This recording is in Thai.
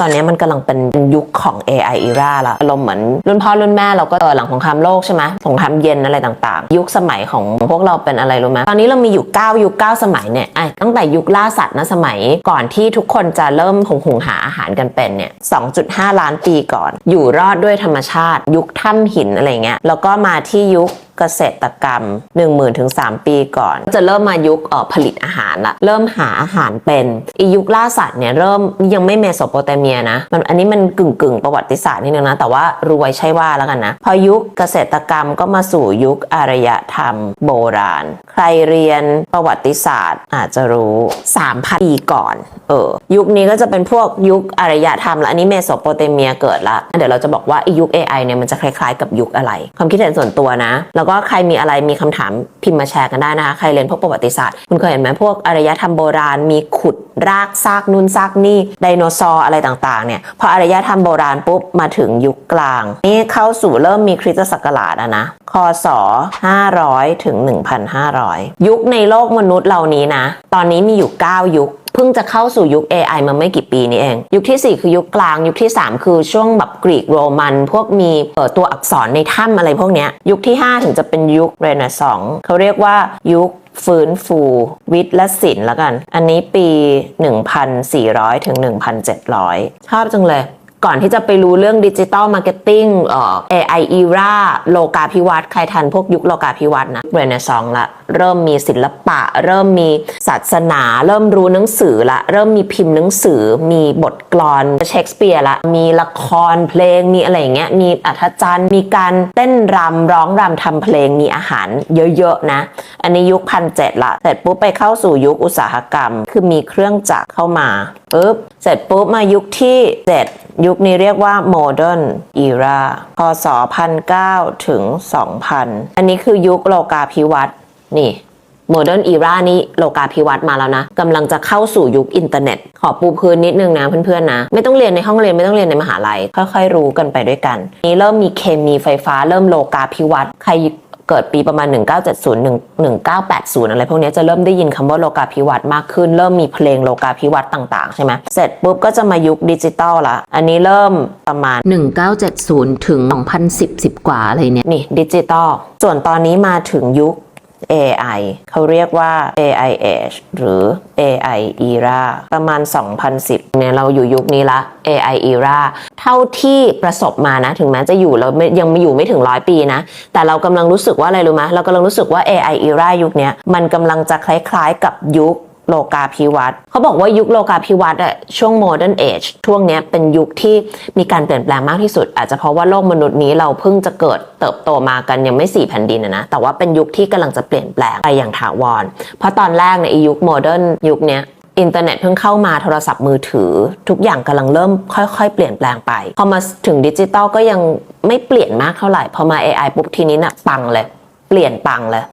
ตอนนี้มันกำลังเป็นยุคของ AI era ละอารมณ์เหมือนรุ่นพ่อรุ่นแม่เราก็เออหลังสงครามโลกใช่ไหมสงครามเย็นอะไรต่างๆ ยุคสมัยของพวกเราเป็นอะไรรู้ไหมตอนนี้เรามีอยู่ 9 ยุค 9 สมัยเนี่ยไอ้ตั้งแต่ยุคล่าสัตว์นะสมัยก่อนที่ทุกคนจะเริ่มหงหุงหาอาหารกันเป็นเนี่ย 2.5 ล้านปีก่อน อยู่รอดด้วยธรรมชาติ ยุคถ้ำหินอะไรเงี้ยแล้วก็มาที่ยุค เกษตรกรรม 1 0,000ถึง3ปีก่อน จะเริ่มมายุคผลิตอาหารละเริ่มหาอาหารเป็นอียุคล่าสัตว์เนี่ยเริ่มยังไม่เมโสโปเตเมียนะมันอันนี้มันกึ่งกึ่งประวัติศาสตร์นิดนึงนะ แต่ว่ารวยใช่ว่าแล้วกันนะ พอยุคเกษตรกรรมก็มาสู่ยุคอารยธรรมโบราณ ใครเรียนประวัติศาสตร์อาจจะรู้3,000ปีก่อนเออยุคนี้ก็จะเป็นพวกยุคอารยธรรมละอันนี้เมโสโปเตเมียเกิดละเดี๋ยวเราจะบอกว่าอ้ยุค AI เนี่ยมันจะคล้ายๆ กับยุคอะไร ความคิดเห็นส่วนตัวนะเราแล้วก็ใครมีอะไรมีคำถามพิมพ์มาแชร์กันได้นะคะ ใครเรียนพวกประวัติศาสตร์ คุณเคยเห็นไหมพวกอารยธรรมโบราณมีขุดรากซากนู่นซากนี่ไดโนเสาร์อะไรต่างๆเนี่ยพออารยธรรมโบราณปุ๊บมาถึงยุคกลาง นี่เข้าสู่เริ่มมีคริสตศักราชอะนะคศ 500 ถึง 1,500 ยุคในโลกมนุษย์เหล่านี้นะ ตอนนี้มีอยู่ 9 ยุค เพิ่งจะเข้าสู่ยุค AI มาไม่กี่ปีนี้เอง ยุคทีสี่ 4 คือยุคกลาง ยุคที่ 3 คือช่วงแบบกรีกโรมัน พวกมีเตัวอักษรในถ้ำอะไรพวกเนี้ย ยุคที่ 5 ถึงจะเป็นยุคเรเนซองส์เขาเรียกว่ายุคฟื้นฟูวิทย์และศิลป์แล้วกัน อันนี้ปี 1,400 ถึง 1,700 ชอบจังเลย ก่อนที่จะไปรู้เรื่องดิจิ t a ลมาร์เก็ตติ้งเอ่อ AI era โลกาภิวัตน์ใครทันพวกยุคโลกาภิวัตน์นะเรเนซองละ เริ่มมีศิลปะ เริ่มมีศาสนา เริ่มรู้หนังสือละ เริ่มมีพิมพ์หนังสือ มีบทกลอนเชคสเปียร์ละ มีละครเพลงมีอะไรอย่างเงี้ยมีอัธจันทร์มีการเต้นรำร้องรำทำเพลงมีอาหารเยอะๆนะ อันนี้ยุคพันเจ็ดละเสร็จปุ๊บไปเข้าสู่ยุคอุตสาหกรรม คือมีเครื่องจักรเข้ามาปุ๊บเสร็จปุ๊บมายุคที่เจ็ด ยุคนี้เรียกว่า modern era พศ 1009 ถึง 2000 อันนี้คือยุคโลกาภิวัตน์นี่ Modern Era นี้โลกาภิวัตน์มาแล้วนะกำลังจะเข้าสู่ยุคอินเทอร์เน็ต ขอปูพื้นนิดนึงนะเพื่อนๆนะ ไม่ต้องเรียนในห้องเรียนไม่ต้องเรียนในมหาลัยค่อยๆรู้กันไปด้วยกัน นี้เริ่มมีเคมีไฟฟ้าเริ่มโลกาภิวัตน์ใคร เกิดปีประมาณ 1970 1980 อะไรพวกนี้จะเริ่มได้ยินคำว่าโลกาภิวัตน์มากขึ้น เริ่มมีเพลงโลกาภิวัตน์ต่างๆ ใช่ไหมเสร็จปุ๊บก็จะมายุคดิจิตอลละอันนี้เริ่มประมาณ 1970 ถึง 2010 10 กว่าอะไรเนี่ยนี่ดิจิตอลส่วนตอนนี้มาถึงยุค AI เขาเรียกว่า AI Age หรือ AI Era ประมาณ 2010 เนี่ยเราอยู่ยุคนี้ละ AI Era เท่าที่ประสบมานะ ถึงแม้จะอยู่เราไม่ยังไม่อยู่ไม่ถึงร้อยปีนะ แต่เรากำลังรู้สึกว่าอะไรรู้ไหมเรากำลังรู้สึกว่า AI Era ยุคนี้มันกำลังจะคล้ายๆกับยุค โลกาภิวัตน์เขาบอกว่ายุคโลกาภิวัตน์อะช่วง modern age ช่วงนี้เป็นยุคที่มีการเปลี่ยนแปลงมากที่สุด อาจจะเพราะว่าโลกมนุษย์นี้เราเพิ่งจะเกิดเติบโตมากันยังไม่สี่แผ่นดินอะนะ แต่ว่าเป็นยุคที่กำลังจะเปลี่ยนแปลงไปอย่างถาวร เพราะตอนแรกในยไอ้ยุค modern ยุคนี้อินเทอร์เน็ตเพิ่งเข้ามาโทรศัพท์มือถือ ทุกอย่างกำลังเริ่มค่อยๆ เปลี่ยนแปลงไป พอมาถึงดิจิตอลก็ยังไม่เปลี่ยนมากเท่าไหร่พอมา AI ปุ๊บทีนี้น่ะปังเลย เปลี่ยนปังเลย